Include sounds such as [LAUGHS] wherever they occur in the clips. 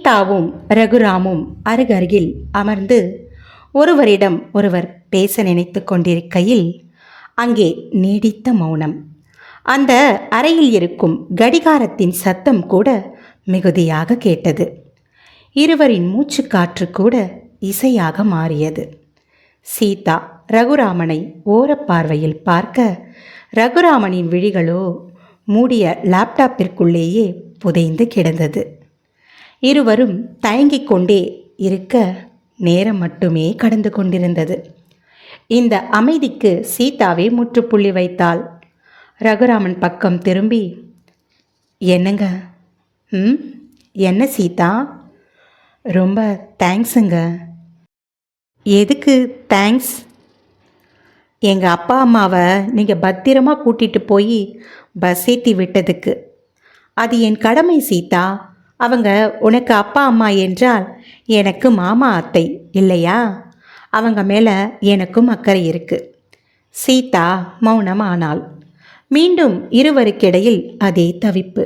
சீதாவும் ரகுராமும் அருகருகில் அமர்ந்து ஒருவரிடம் ஒருவர் பேச நினைத்து கொண்டிருக்கையில் அங்கே நீடித்த மௌனம். அந்த அறையில் இருக்கும் கடிகாரத்தின் சத்தம் கூட மிகுதியாக கேட்டது. இருவரின் மூச்சுக்காற்று கூட இசையாக மாறியது. சீதா ரகுராமனை ஓரப்பார்வையில் பார்க்க ரகுராமனின் விழிகளோ மூடிய லேப்டாப்பிற்குள்ளேயே புதைந்து கிடந்தது. இருவரும் தயங்கிக் கொண்டே இருக்க நேரம் மட்டுமே கடந்து கொண்டிருந்தது. இந்த அமைதிக்கு சீதாவே முற்றுப்புள்ளி வைத்தாள். ரகுராமன் பக்கம் திரும்பி என்னங்க? ம்? என்ன சீதா? ரொம்ப தேங்க்ஸுங்க. எதுக்கு தேங்க்ஸ்? எங்கள் அப்பா அம்மாவை நீங்கள் பத்திரமா கூட்டிகிட்டு போய் பஸ் ஏற்றி விட்டதுக்கு. அது என் கடமை சீதா. அவங்க உனக்கு அப்பா அம்மா என்றால் எனக்கு மாமா அத்தை இல்லையா? அவங்க மேலே எனக்கும் அக்கறை இருக்கு. சீதா மௌனமானாள். மீண்டும் இருவருக்கிடையில் அதே தவிப்பு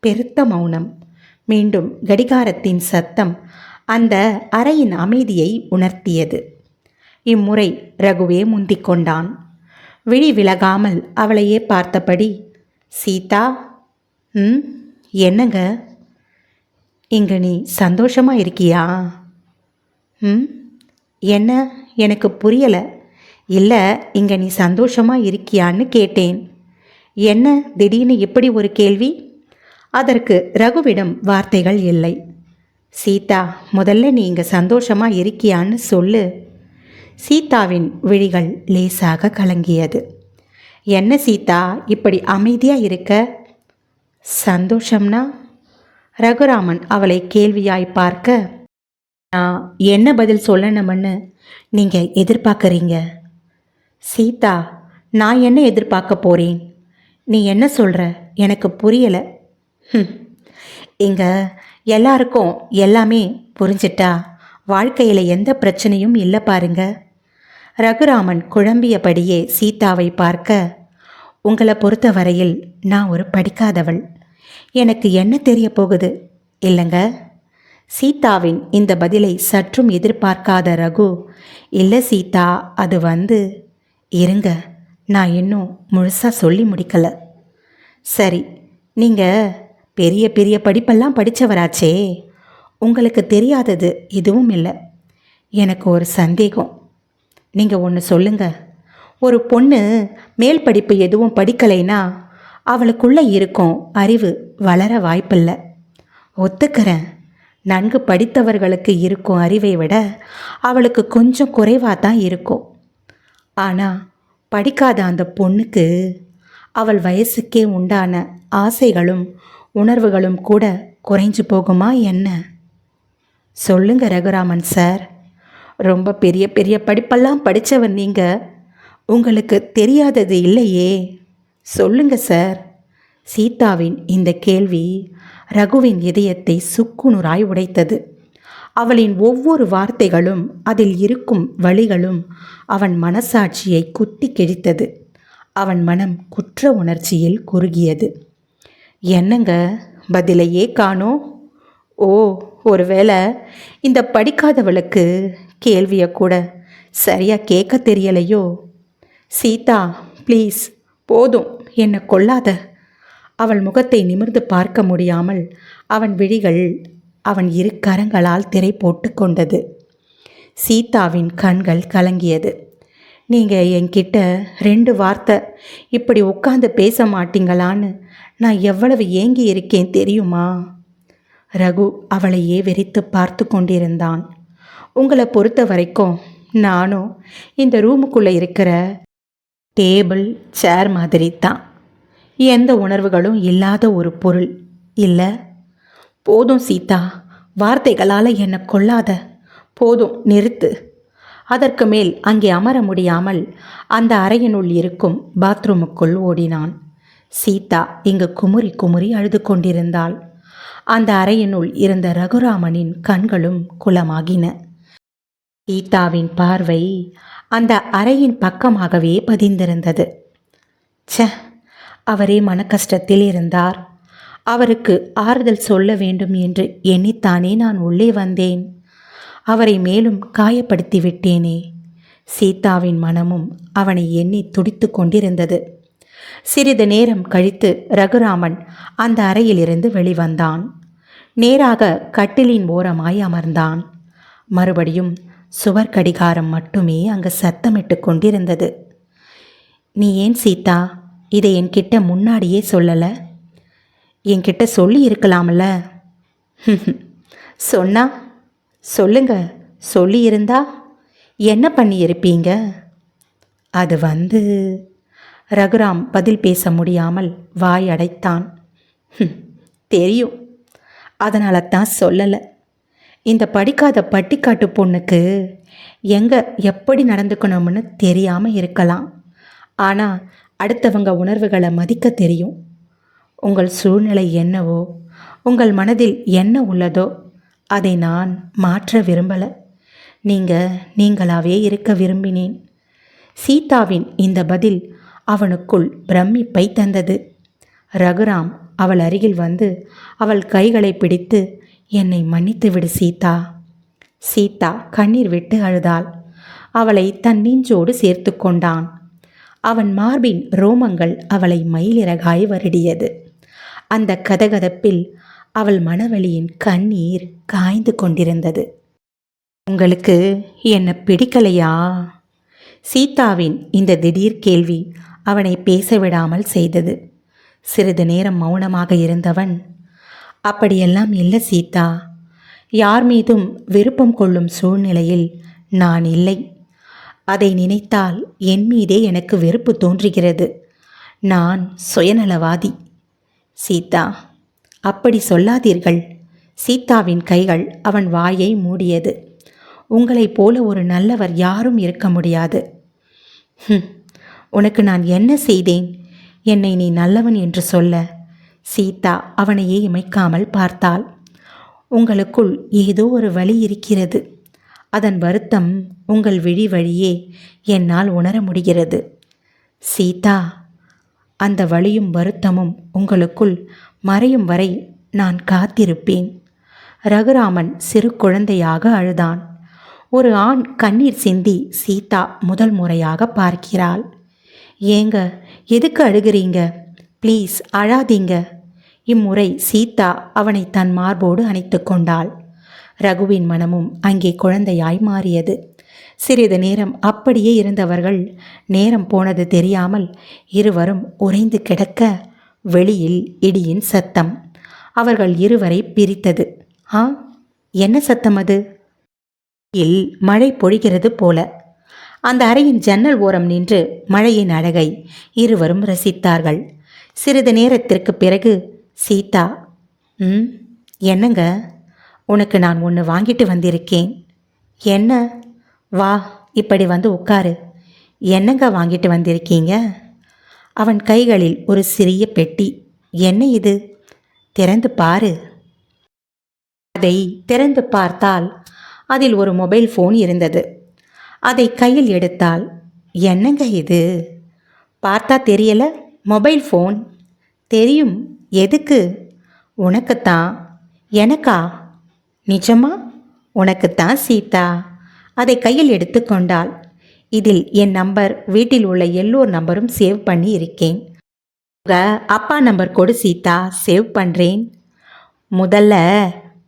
பெருத்த மௌனம். மீண்டும் கடிகாரத்தின் சத்தம் அந்த அறையின் அமைதியை உணர்த்தியது. இம்முறை ரகுவே முந்திக் கொண்டான். விழி விலகாமல் அவளையே பார்த்தபடி சீதா ம் என்னங்க? இங்கே நீ சந்தோஷமாக இருக்கியா? ம்? என்ன? எனக்கு புரியலை. இல்லை இங்கே நீ சந்தோஷமாக இருக்கியான்னு கேட்டேன். என்ன? திடீர்னு இப்படி ஒரு கேள்வி? அதற்கு ரகுவிடம் வார்த்தைகள் இல்லை. சீதா முதல்ல நீ இங்கே சந்தோஷமாக இருக்கியான்னு சொல்லு. சீதாவின் விழிகள் லேசாக கலங்கியது. என்ன சீதா இப்படி அமைதியாக இருக்க? சந்தோஷம்னா? ரகுராமன் அவளை கேள்வியாய் பார்க்க நான் என்ன பதில் சொல்லணும்னு நீங்கள் எதிர்பார்க்குறீங்க? சீதா நான் என்ன எதிர்பார்க்க போகிறேன் நீ என்ன சொல்கிற எனக்கு புரியலை. ஹம். எல்லாருக்கும் எல்லாமே புரிஞ்சிட்டா? வாழ்க்கையில் எந்த பிரச்சனையும் இல்லை பாருங்க. ரகுராமன் குழம்பியபடியே சீதாவை பார்க்க உங்களை பொறுத்த வரையில் நான் ஒரு படிக்காதவள். எனக்கு என்ன தெரிய போகுது இல்லைங்க. சீதாவின் இந்த பதிலை சற்றும் எதிர்பார்க்காத ரகு இல்லை சீதா அது வந்து இருங்க நான் இன்னும் முழுசாக சொல்லி முடிக்கலை. சரி நீங்கள் பெரிய பெரிய படிப்பெல்லாம் படித்தவராச்சே உங்களுக்கு தெரியாதது எதுவும் இல்லை. எனக்கு ஒரு சந்தேகம். நீங்கள் ஒன்று சொல்லுங்க. ஒரு பொண்ணு மேல் படிப்பு எதுவும் படிக்கலைன்னா அவளுக்குள்ளே இருக்கும் அறிவு வளர வாய்ப்பில்லை. ஒத்துக்கிறேன். நன்கு படித்தவர்களுக்கு இருக்கும் அறிவை விட அவளுக்கு கொஞ்சம் குறைவாக தான் இருக்கும். ஆனால் படிக்காத அந்த பொண்ணுக்கு அவள் வயசுக்கே உண்டான ஆசைகளும் உணர்வுகளும் கூட குறைஞ்சு போகுமா என்ன? சொல்லுங்க ரகுராமன் சார். ரொம்ப பெரிய பெரிய படிப்பெல்லாம் படித்தவன் நீங்கள் உங்களுக்கு தெரியாதது இல்லையே. சொல்லுங்க சார். சீதாவின் இந்த கேள்வி ரகுவின் இதயத்தை சுக்குநூறாய் உடைத்தது. அவளின் ஒவ்வொரு வார்த்தைகளும் அதில் இருக்கும் வழிகளும் அவன் மனசாட்சியை குத்தி கிழித்தது அவன் மனம் குற்ற உணர்ச்சியில் குறுகியது. என்னங்க? பதிலையே காணோம். ஓ ஒருவேளை இந்த படிக்காதவளுக்கு கேள்வியை கூட சரியாக கேட்க தெரியலையோ? சீதா ப்ளீஸ். போதும் என்னை கொல்லாத. அவள் முகத்தை நிமிர்ந்து பார்க்க முடியாமல் அவன் விழிகள் அவன் இரு கரங்களால் திரை போட்டு கொண்டது. சீதாவின் கண்கள் கலங்கியது. நீங்கள் என்கிட்ட ரெண்டு வார்த்தை இப்படி உட்காந்து பேச மாட்டீங்களான்னு நான் எவ்வளவு ஏங்கி இருக்கேன் தெரியுமா? ரகு அவளையே வெறித்து பார்த்து கொண்டிருந்தான். உங்களை பொறுத்த வரைக்கும் நானும் இந்த ரூமுக்குள்ளே இருக்கிற டேபிள் சேர் மாதிரி தான் எந்த உணர்வுகளும் இல்லாத ஒரு பொருள். இல்லை. போதும் சீதா வார்த்தைகளால் என்னை கொல்லாத. போதும் நிறுத்து. அதற்கு மேல் அங்கே அமர முடியாமல் அந்த அறையினுள் இருக்கும் பாத்ரூமுக்குள் ஓடினான். சீதா இங்கு குமுறி குமுறி அழுது கொண்டிருந்தாள். அந்த அறையினுள் இருந்த ரகுராமனின் கண்களும் குலமாகின சீதாவின் பார்வை அந்த அறையின் பக்கமாகவே பதிந்திருந்தது. ச அவரே மனக்கஷ்டத்தில் இருந்தார். அவருக்கு ஆறுதல் சொல்ல வேண்டும் என்று எண்ணித்தானே நான் உள்ளே வந்தேன். அவரை மேலும் காயப்படுத்தி விட்டேனே. சீதாவின் மனமும் அவனை எண்ணி துடித்து கொண்டிருந்தது. சிறிது நேரம் கழித்து ரகுராமன் அந்த அறையிலிருந்து வெளிவந்தான். நேராக கட்டிலின் ஓரமாய் அமர்ந்தான். மறுபடியும் சுவர் கடிகாரம் மட்டுமே அங்கு சத்தமிட்டு கொண்டிருந்தது. நீ ஏன் சீதா? இதை என்கிட்ட முன்னாடியே சொல்லலை? என்கிட்ட சொல்லி இருக்கலாம்ல [LAUGHS] சொன்னா? சொல்லுங்க. சொல்லியிருந்தா? என்ன பண்ணியிருப்பீங்க? அது வந்து ரகுராம் பதில் பேச முடியாமல் வாய் அடைத்தான். [LAUGHS] தெரியும். அதனால தான் சொல்லலை. இந்த படிக்காத பட்டிக்காட்டு பொண்ணுக்கு எங்கே எப்படி நடந்துக்கணும்னு தெரியாமல் இருக்கலாம். ஆனால் அடுத்தவங்க உணர்வுகளை மதிக்க தெரியும். உங்கள் சூழ்நிலை என்னவோ உங்கள் மனதில் என்ன உள்ளதோ அதை நான் மாற்ற விரும்பலை. நீங்கள் நீங்களாவே இருக்க விரும்பினேன். சீதாவின் இந்த பதில் அவனுக்குள் பிரமிப்பை தந்தது. ரகுராம் அவள் அருகில் வந்து அவள் கைகளை பிடித்து என்னை மன்னித்துவிடு சீதா. சீதா கண்ணீர் விட்டு அழுதாள். அவளை தன் நெஞ்சோடு சேர்த்து கொண்டான். அவன் மார்பின் ரோமங்கள் அவளை மயிலிறகாய் வருடியது. அந்த கதகதப்பில் அவள் மனவழியின் கண்ணீர் காய்ந்து கொண்டிருந்தது. உங்களுக்கு என்ன பிடிக்கலையா? சீதாவின் இந்த திடீர் கேள்வி அவனை பேச விடாமல் செய்தது. சிறிது நேரம் மௌனமாக இருந்தவன் அப்படியெல்லாம் இல்லை சீதா. யார் மீதும் விருப்பம் கொள்ளும் சூழ்நிலையில் நான் இல்லை. அதை நினைத்தால் என் மீதே எனக்கு வெறுப்பு தோன்றுகிறது. நான் சுயநலவாதி. சீதா அப்படி சொல்லாதீர்கள். சீதாவின் கைகள் அவன் வாயை மூடியது. உங்களைப் போல ஒரு நல்லவர் யாரும் இருக்க முடியாது. உனக்கு நான் என்ன செய்தேன்? என்னை நீ நல்லவன் என்று சொல்ல சீதா அவனையே இமைக்காமல் பார்த்தாள். உங்களுக்குள் ஏதோ ஒரு வழி இருக்கிறது. அதன் வருத்தம் உங்கள் விழி வழியே என்னால் உணர முடிகிறது. சீதா அந்த வழியும் வருத்தமும் உங்களுக்குள் மறையும் வரை நான் காத்திருப்பேன். ரகுராமன் சிறு குழந்தையாக அழுதான். ஒரு ஆண் கண்ணீர் சிந்தி சீதா முதல் முறையாக பார்க்கிறாள். ஏங்க எதுக்கு அழுகிறீங்க? ப்ளீஸ் அழாதீங்க. இம்முறை சீதா அவனை தன் மார்போடு அணைத்து கொண்டாள். ரகுவின் மனமும் அங்கே குழந்தையாய் மாறியது. சிறிது நேரம் அப்படியே இருந்தவர்கள் நேரம் போனது தெரியாமல் இருவரும் உறைந்து கிடக்க வெளியில் இடியின் சத்தம். அவர்கள் இருவரை பிரித்தது. ஆ என்ன சத்தம் அது? இல் மழை பொழிகிறது போல. அந்த அறையின் ஜன்னல் ஓரம் நின்று மழையின் அழகை இருவரும் ரசித்தார்கள். சிறிது நேரத்திற்கு பிறகு சீதா ம் என்னங்க? உனக்கு நான் ஒன்று வாங்கிட்டு வந்திருக்கேன். என்ன? வா இப்படி வந்து உட்காரு. என்னங்க வாங்கிட்டு வந்திருக்கீங்க? அவன் கைகளில் ஒரு சிறிய பெட்டி. என்ன இது? திறந்து பாரு. அதை திறந்து பார்த்தால் அதில் ஒரு மொபைல் ஃபோன் இருந்தது. அதை கையில் எடுத்தால் என்னங்க இது? பார்த்தா தெரியல மொபைல் ஃபோன். தெரியும் எதுக்கு? உனக்குத்தான் எனக்கா? நிஜமா? உனக்குத்தான் சீதா? அதை கையில் எடுத்துக்கொண்டால் இதில் என் நம்பர் வீட்டில் உள்ள எல்லோர் நம்பரும் சேவ் பண்ணி இருக்கேன். உங்க அப்பா நம்பர் கொடு சீதா. சேவ் பண்ணுறேன் முதல்ல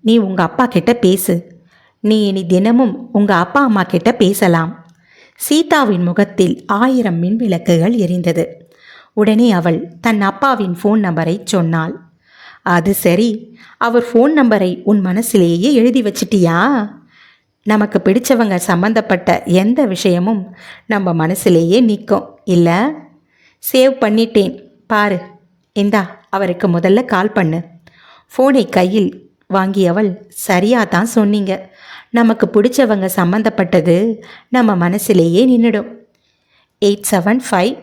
நீ உங்கள் அப்பா கிட்ட பேசு. நீ இனி தினமும் உங்கள் அப்பா அம்மா கிட்ட பேசலாம். சீதாவின் முகத்தில் ஆயிரம் மின்விளக்குகள் எரிந்தது. உடனே அவள் தன் அப்பாவின் ஃபோன் நம்பரை சொன்னாள். அது சரி அவர் ஃபோன் நம்பரை உன் மனசிலேயே எழுதி வச்சிட்டியா? நமக்கு பிடிச்சவங்க சம்மந்தப்பட்ட எந்த விஷயமும் நம்ம மனசிலேயே நிற்கும் இல்லை? சேவ் பண்ணிட்டேன் பாரு. இந்தா அவருக்கு முதல்ல கால் பண்ணு. ஃபோனை கையில் வாங்கியவள் சரியாக தான் சொன்னீங்க. நமக்கு பிடிச்சவங்க சம்மந்தப்பட்டது நம்ம மனசிலேயே நின்றுடும் eight seven five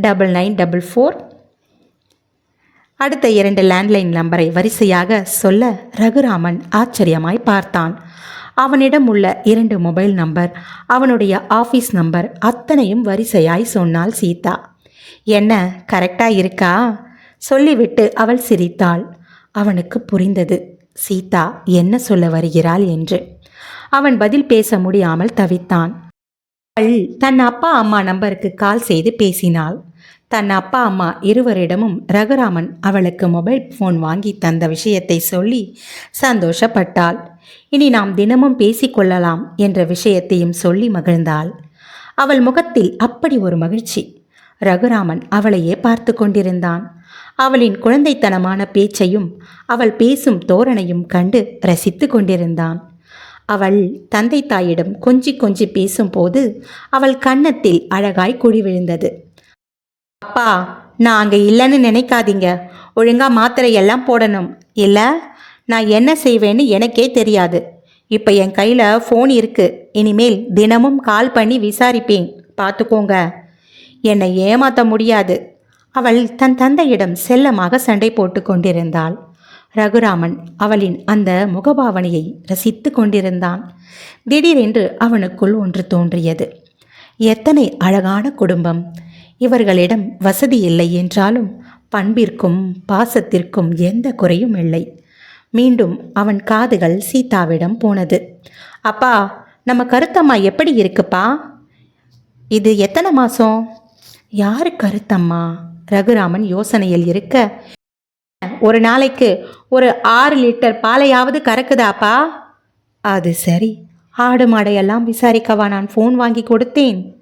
double nine double four அடுத்த இரண்டு லேண்ட்லைன் நம்பரை வரிசையாக சொல்ல ரகுராமன் ஆச்சரியமாய் பார்த்தான். அவனிடம் உள்ள இரண்டு மொபைல் நம்பர் அவனுடைய ஆஃபீஸ் நம்பர் அத்தனையும் வரிசையாய் சொன்னாள் சீதா. என்ன கரெக்டாக இருக்கா? சொல்லிவிட்டு அவள் சிரித்தாள். அவனுக்கு புரிந்தது. சீதா என்ன சொல்ல வருகிறாள்? என்று. அவன் பதில் பேச முடியாமல் தவித்தான். அவள் தன் அப்பா அம்மா நம்பருக்கு கால் செய்து பேசினாள். தன் அப்பா அம்மா இருவரிடமும் ரகுராமன் அவளுக்கு மொபைல் ஃபோன் வாங்கி தந்த விஷயத்தை சொல்லி சந்தோஷப்பட்டாள். இனி நாம் தினமும் பேசிக்கொள்ளலாம் என்ற விஷயத்தையும் சொல்லி மகிழ்ந்தாள். அவள் முகத்தில் அப்படி ஒரு மகிழ்ச்சி. ரகுராமன் அவளையே பார்த்து கொண்டிருந்தான். அவளின் குழந்தைத்தனமான பேச்சையும் அவள் பேசும் தோரணையும் கண்டு ரசித்து கொண்டிருந்தான். அவள் தந்தை தாயிடம் கொஞ்சி கொஞ்சி பேசும்போது அவள் கன்னத்தில் அழகாய் குழி விழுந்தது. அப்பா நான் அங்கே இல்லைன்னு நினைக்காதீங்க. ஒழுங்கா மாத்திரை எல்லாம் போடணும். இல்லை நான் என்ன செய்வேன்னு எனக்கே தெரியாது. இப்போ என் கையில் ஃபோன் இருக்கு. இனிமேல் தினமும் கால் பண்ணி விசாரிப்பேன். பார்த்துக்கோங்க என்னை ஏமாற்ற முடியாது. அவள் தன் தந்தையிடம் செல்லமாக சண்டை போட்டு கொண்டிருந்தாள். ரகுராமன் அவளின் அந்த முகபாவனையை ரசித்து கொண்டிருந்தான். திடீரென்று அவனுக்குள் ஒன்று தோன்றியது. எத்தனை அழகான குடும்பம். இவர்களிடம் வசதி இல்லை என்றாலும் பண்பிற்கும் பாசத்திற்கும் எந்த குறையும் இல்லை. மீண்டும் அவன் காதுகள் சீதாவிடம் போனது. அப்பா நம்ம கருத்தம்மா எப்படி இருக்குப்பா? இது எத்தனை மாதம் யாரு கருத்தம்மா? ரகுராமன் யோசனையில் இருக்க ஒரு நாளைக்கு ஒரு ஆறு லிட்டர் பாலையாவது கறக்குதாப்பா? அது சரி. ஆடு மாடையெல்லாம் விசாரிக்கவா நான் ஃபோன் வாங்கி கொடுத்தேன்.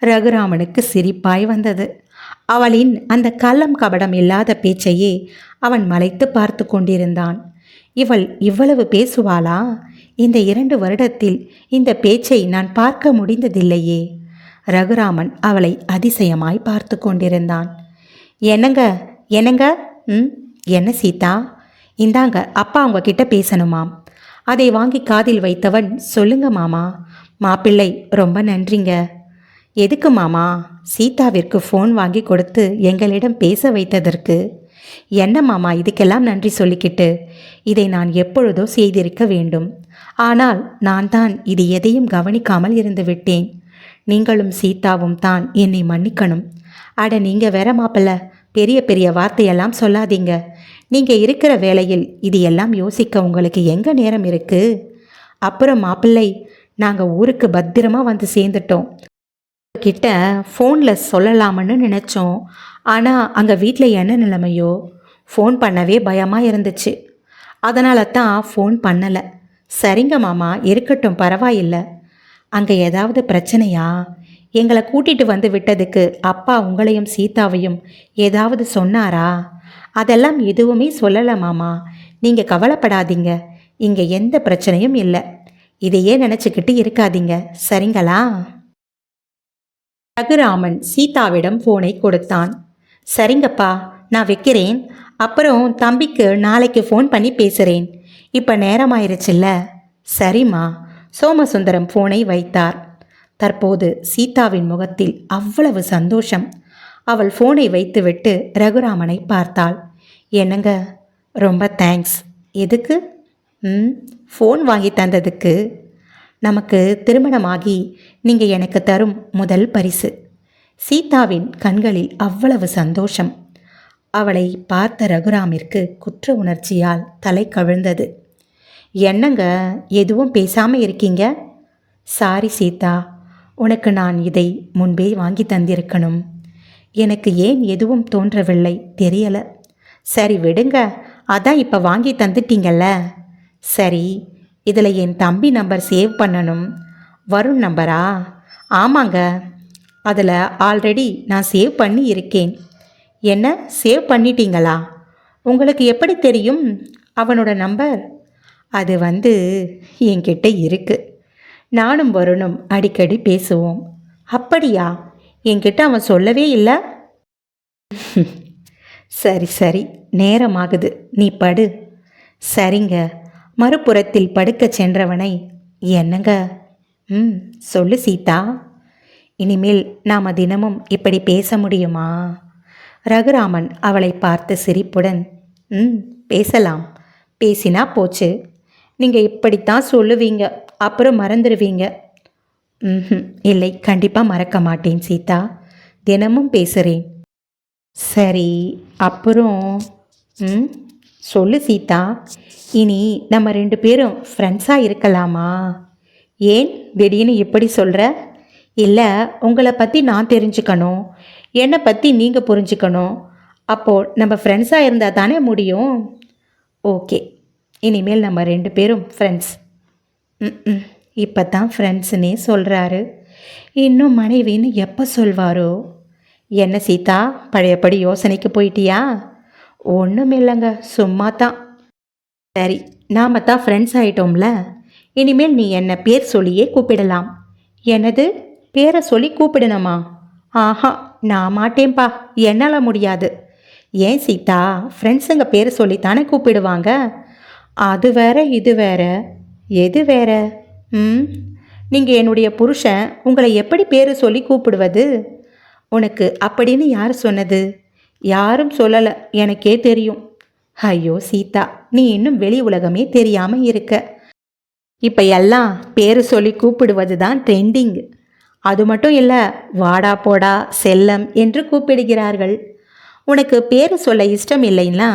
ரகுராமனுக்கு சிரிப்பாய் வந்தது. அவளின் அந்த கள்ளம் கபடம் இல்லாத பேச்சையே அவன் மலைத்து பார்த்து கொண்டிருந்தான். இவள் இவ்வளவு பேசுவாளா? இந்த இரண்டு வருடத்தில் இந்த பேச்சை நான் பார்க்க முடிந்ததில்லையே. ரகுராமன் அவளை அதிசயமாய் பார்த்து கொண்டிருந்தான். என்னங்க? என்னங்க? ம்? என்ன சீதா? இந்தாங்க அப்பா உங்ககிட்ட பேசணுமாம். அதை வாங்கி காதில் வைத்தவன் சொல்லுங்க மாமா. மாப்பிள்ளை ரொம்ப நன்றிங்க. எதுக்கு மாமா? சீதாவிற்கு ஃபோன் வாங்கி கொடுத்து எங்களிடம் பேச வைத்ததற்கு? என்ன மாமா இதுக்கெல்லாம் நன்றி சொல்லிக்கிட்டு? இதை நான் எப்பொழுதோ செய்திருக்க வேண்டும். ஆனால் நான் தான் இது எதையும் கவனிக்காமல் இருந்து விட்டேன். நீங்களும் சீதாவும் தான் என்னை மன்னிக்கணும். அட நீங்கள் வேற மாப்பிள்ள. பெரிய பெரிய வார்த்தையெல்லாம் சொல்லாதீங்க. நீங்கள் இருக்கிற வேலையில் இது எல்லாம் யோசிக்க உங்களுக்கு எங்கே நேரம் இருக்குது அப்புறம் மாப்பிள்ளை நாங்கள் ஊருக்கு பத்திரமா வந்து சேர்ந்துட்டோம். கிட்ட ஃபோனில் சொல்லலாம்னு நினச்சோம். ஆனால் அங்கே வீட்டில் என்ன நிலைமையோ? ஃபோன் பண்ணவே பயமாக இருந்துச்சு. அதனால தான் ஃபோன் பண்ணலை. சரிங்க மாமா இருக்கட்டும் பரவாயில்லை. அங்கே ஏதாவது பிரச்சனையா? எங்களை கூட்டிகிட்டு வந்து விட்டதுக்கு அப்பா உங்களையும் சீதாவையும் ஏதாவது சொன்னாரா? அதெல்லாம் எதுவுமே சொல்லலாமாமா நீங்கள் கவலைப்படாதீங்க. இங்கே எந்த பிரச்சனையும் இல்லை. இதையே நினச்சிக்கிட்டு இருக்காதீங்க. சரிங்களா? ரகுராமன் சீதாவிடம் ஃபோனை கொடுத்தான். சரிங்கப்பா நான் வைக்கிறேன். அப்புறம் தம்பிக்கு நாளைக்கு ஃபோன் பண்ணி பேசுகிறேன் இப்போ நேரமாயிருச்சுல்ல? சரிம்மா. சோமசுந்தரம் ஃபோனை வைத்தார். தற்போது சீதாவின் முகத்தில் அவ்வளவு சந்தோஷம். அவள் ஃபோனை வைத்துவிட்டு ரகுராமனை பார்த்தாள். என்னங்க? ரொம்ப தேங்க்ஸ் எதுக்கு? ம் ஃபோன் வாங்கி தந்ததுக்கு நமக்கு திருமணமாகி நீங்கள் எனக்கு தரும் முதல் பரிசு. சீதாவின் கண்களில் அவ்வளவு சந்தோஷம். அவளை பார்த்த ரகுராமிற்கு குற்ற உணர்ச்சியால் தலை கவிழ்ந்தது. என்னங்க? எதுவும் பேசாமல் இருக்கீங்க? சாரி சீதா உனக்கு நான் இதை முன்பே வாங்கி தந்திருக்கணும். எனக்கு ஏன் எதுவும் தோன்றவில்லை தெரியலை. சரி விடுங்க. அதான் இப்போ வாங்கி தந்துட்டீங்கல்ல. சரி இதில் என் தம்பி நம்பர் சேவ் பண்ணணும். வருண் நம்பரா? ஆமாங்க. அதில் ஆல்ரெடி நான் சேவ் பண்ணி இருக்கேன். என்ன சேவ் பண்ணிட்டீங்களா? உங்களுக்கு எப்படி தெரியும்? அவனோட நம்பர்? அது வந்து என்கிட்ட இருக்கு. நானும் வருணும் அடிக்கடி பேசுவோம். அப்படியா? என்கிட்ட அவன் சொல்லவே இல்லை. சரி சரி. நேரமாகுது. நீ படு. சரிங்க. மறுபுறத்தில் படுக்கச் சென்றவனை என்னங்க? ம் சொல்லு சீதா. இனிமேல் நாம் தினமும் இப்படி பேச முடியுமா? ரகுராமன் அவளை பார்த்து சிரிப்புடன் ம் பேசலாம். பேசினா போச்சு. நீங்கள் இப்படித்தான் சொல்லுவீங்க. அப்புறம் மறந்துடுவீங்க ம் இல்லை கண்டிப்பாக மறக்க மாட்டேன் சீதா. தினமும் பேசுகிறேன் சரி அப்புறம் ம் சொல்லு சீதா. இனி நம்ம ரெண்டு பேரும் ஃப்ரெண்ட்ஸாக இருக்கலாமா? ஏன் திடீர்னு எப்படி சொல்கிற இல்லை உங்களை பற்றி நான் தெரிஞ்சுக்கணும். என்னை பற்றி நீங்கள் புரிஞ்சுக்கணும். அப்போது நம்ம ஃப்ரெண்ட்ஸாக இருந்தால் தானே முடியும்? ஓகே இனிமேல் நம்ம ரெண்டு பேரும் ஃப்ரெண்ட்ஸ் ம் இப்போ தான் ஃப்ரெண்ட்ஸுன்னே சொல்கிறாரு இன்னும் மனைவின்னு எப்போ சொல்வாரோ? என்ன சீதா பழையபடி யோசனைக்கு போயிட்டியா? ஒன்றும் இல்லைங்க சும்மா தான் சரி நாம தான் ஃப்ரெண்ட்ஸ் ஆயிட்டோம்ல. இனிமேல் நீ என்ன பேர் சொல்லியே கூப்பிடலாம். எனது பேரை சொல்லி கூப்பிடணுமா? ஆஹா நான் மாட்டேன்பா என்னால் முடியாது. ஏன் சீதா ஃப்ரெண்ட்ஸுங்க பேர் சொல்லித்தானே கூப்பிடுவாங்க? அது வேற இது வேற. எது வேற? ம் நீங்கள் என்னுடைய புருஷன் உங்களை எப்படி பேர் சொல்லி கூப்பிடுவது? உனக்கு அப்படின்னு யார் சொன்னது? யாரும் சொல்லலை. எனக்கே தெரியும். ஐயோ சீதா நீ இன்னும் வெளி உலகமே தெரியாமல் இருக்க. இப்போ எல்லாம் பேர் சொல்லி கூப்பிடுவது தான் ட்ரெண்டிங் அது மட்டும் இல்லை வாடா போடா செல்லம் என்று கூப்பிடுகிறார்கள். உனக்கு பேர் சொல்ல இஷ்டம் இல்லைன்னா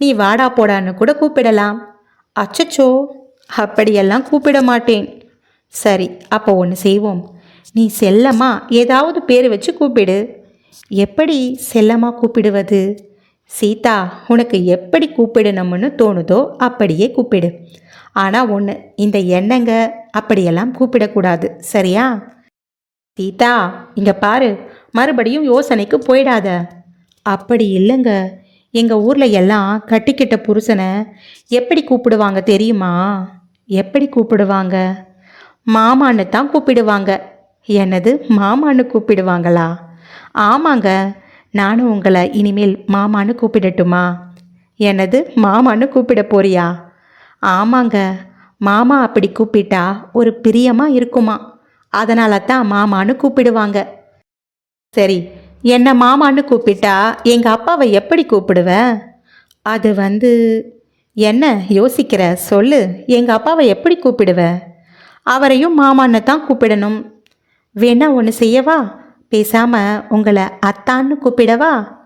நீ வாடா போடான்னு கூட கூப்பிடலாம். அச்சச்சோ அப்படியெல்லாம் கூப்பிட மாட்டேன். சரி அப்போ ஒன்று செய்வோம். நீ செல்லம்மா ஏதாவது பேர் வச்சு கூப்பிடு. எப்படி செல்லம்மா கூப்பிடுவது? சீதா உனக்கு எப்படி கூப்பிடணும்னு தோணுதோ அப்படியே கூப்பிடு. ஆனால் ஒன்று இந்த எண்ணங்க அப்படியெல்லாம் கூப்பிடக்கூடாது சரியா? சீதா இங்கே பாரு மறுபடியும் யோசனைக்கு போயிடாத. அப்படி இல்லைங்க. எங்கள் ஊரில் எல்லாம் கட்டிக்கிட்ட புருஷனை எப்படி கூப்பிடுவாங்க தெரியுமா? எப்படி கூப்பிடுவாங்க? மாமான்னு தான் கூப்பிடுவாங்க. எனது மாமான்னு கூப்பிடுவாங்களா? ஆமாங்க நானும் உங்களை இனிமேல் மாமான்னு கூப்பிடட்டுமா? என்னது மாமான்னு கூப்பிட போறியா? ஆமாங்க மாமா அப்படி கூப்பிட்டா ஒரு பிரியமாக இருக்குமா? அதனால தான் மாமான்னு கூப்பிடுவாங்க. சரி என்னை மாமான்னு கூப்பிட்டா எங்கள் அப்பாவை எப்படி கூப்பிடுவ? அது வந்து என்ன யோசிக்கிற? சொல்லு எங்கள் அப்பாவை எப்படி கூப்பிடுவ? அவரையும் மாமான்னு தான் கூப்பிடணும். வேணா ஒன்று செய்யவா? பேசாம உங்களை அத்தான்னு கூப்பிடவா?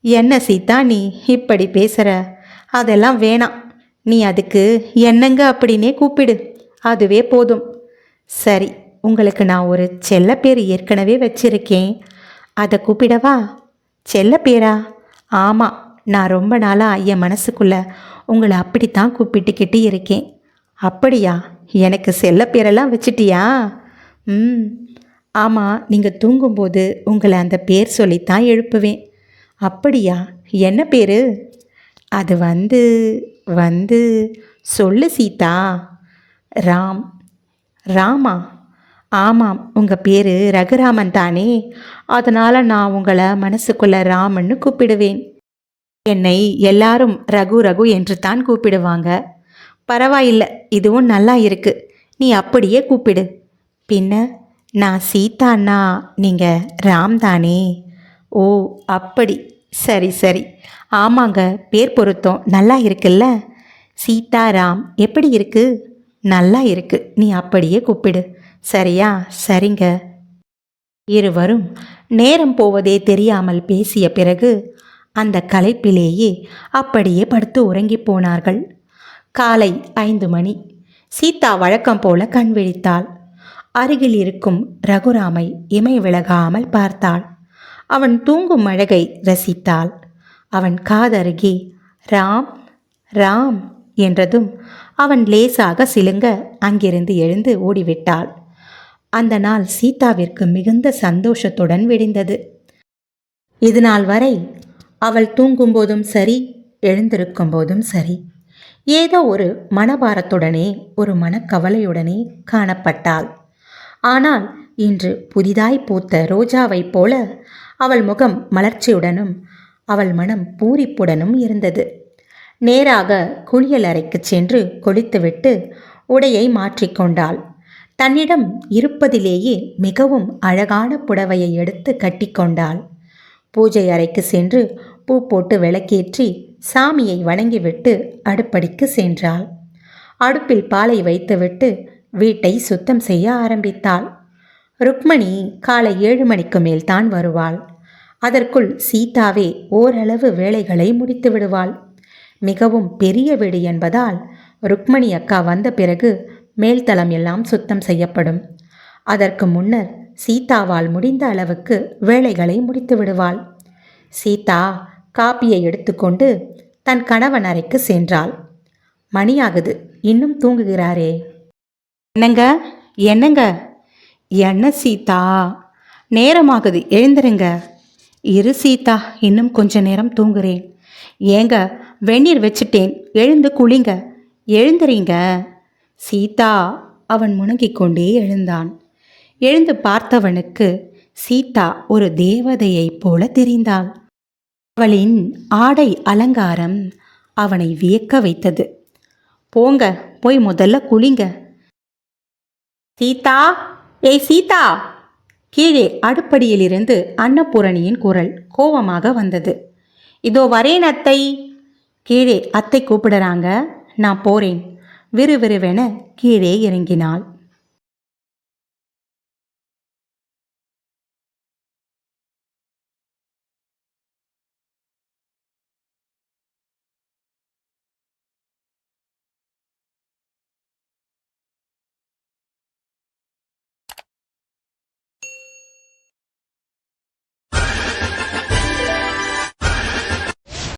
என்ன சீதா நீ இப்படி பேசுகிற அதெல்லாம் வேணாம். நீ அதுக்கு என்னங்க அப்படின்னே கூப்பிடு. அதுவே போதும். சரி உங்களுக்கு நான் ஒரு செல்ல பேர் ஏற்கனவே வச்சிருக்கேன். அதை கூப்பிடவா? செல்ல பேரா? ஆமாம் நான் ரொம்ப நாளாக என் மனசுக்குள்ள உங்களை அப்படித்தான் கூப்பிட்டுக்கிட்டு இருக்கேன். அப்படியா? எனக்கு செல்ல பேரெல்லாம் வச்சிட்டியா? ம். ஆமாம் நீங்கள் தூங்கும்போது உங்களை அந்த பேர் சொல்லித்தான் எழுப்புவேன். அப்படியா? என்ன பேர்? அது வந்து வந்து சொல்லு சீதா. ராம். ராமா? ஆமாம் உங்கள் பேர் ரகுராமன் தானே. அதனால் நான் உங்களை மனசுக்குள்ள ராமன்னு கூப்பிடுவேன். என்னை எல்லாரும் ரகு ரகு என்று தான் கூப்பிடுவாங்க. பரவாயில்லை இதுவும் நல்லா இருக்கு. நீ அப்படியே கூப்பிடு. பின்ன? நான் சீதாண்ணா நீங்கள் ராம் தானே ஓ அப்படி. சரி சரி. ஆமாங்க பேர் பொருத்தம் நல்லா இருக்குல்ல? சீதாராம் எப்படி இருக்கு? நல்லா இருக்கு. நீ அப்படியே கூப்பிடு. சரியா? சரிங்க. இருவரும் நேரம் போவதே தெரியாமல் பேசிய பிறகு அந்த களைப்பிலேயே அப்படியே படுத்து உறங்கி போனார்கள். காலை ஐந்து மணி. சீதா வழக்கம் போல கண் விழித்தாள். அருகில் இருக்கும் ரகுராமை இமை விலகாமல் பார்த்தாள். அவன் தூங்கும் அழகை ரசித்தாள். அவன் காதருகே ராம் ராம் என்றதும் அவன் லேசாக சிலுங்க அங்கிருந்து எழுந்து ஓடிவிட்டாள். அந்த நாள் சீதாவிற்கு மிகுந்த சந்தோஷத்துடன் விடிந்தது. இது நாள் வரை அவள் தூங்கும்போதும் சரி எழுந்திருக்கும் போதும் சரி ஏதோ ஒரு மனபாரத்துடனே ஒரு மனக்கவலையுடனே காணப்பட்டாள். ஆனால் இன்று புதிதாய் பூத்த ரோஜாவைப் போல அவள் முகம் மலர்ச்சியுடனும் அவள் மனம் பூரிப்புடனும் இருந்தது. நேராக குளியலறைக்குச் சென்று கொளித்துவிட்டு உடையை மாற்றிக்கொண்டாள் தன்னிடம் இருப்பதிலேயே மிகவும் அழகான புடவையை எடுத்து கட்டிக்கொண்டாள் பூஜை அறைக்கு சென்று பூ போட்டு விளக்கேற்றி சாமியை வணங்கிவிட்டு அடுப்படிக்கு சென்றாள். அடுப்பில் பாலை வைத்துவிட்டு வீட்டை சுத்தம் செய்ய ஆரம்பித்தாள். ருக்மணி காலை ஏழு மணிக்கு மேல் தான் வருவாள். அதற்குள் சீதாவே ஓரளவு வேலைகளை முடித்து விடுவாள். மிகவும் பெரிய வீடு என்பதால் ருக்மணி அக்கா வந்த பிறகு மேல்தளம் எல்லாம் சுத்தம் செய்யப்படும். அதற்கு முன்னர் சீதாவால் முடிந்த அளவுக்கு வேலைகளை முடித்து விடுவாள். சீதா காப்பியை எடுத்துக்கொண்டு தன் கணவன் அறைக்கு சென்றாள். மணியாகுது இன்னும் தூங்குகிறாரே. என்னங்க? என்னங்க? என்ன சீதா? நேரமாகுது. எழுந்துருங்க. இரு சீதா இன்னும் கொஞ்ச நேரம் தூங்குறேன். ஏங்க வெந்நீர் வச்சிட்டேன். எழுந்து குளிங்க. எழுந்துறீங்க சீதா அவன் முணங்கிக் கொண்டே எழுந்தான். எழுந்து பார்த்தவனுக்கு சீதா ஒரு தேவதையைப் போல தெரிந்தாள். அவளின் ஆடை அலங்காரம் அவனை வியக்க வைத்தது. போங்க போய் முதல்ல குளிங்க. சீதா. ஏய் சீதா. கீழே அடுப்படியிலிருந்து அன்னபூரணியின் குரல் கோவமாக வந்தது. இதோ வரேன் அத்தை. கீழே அத்தை கூப்பிடுறாங்க. நான் போறேன். விறுவிறுவென கீழே இறங்கினாள்.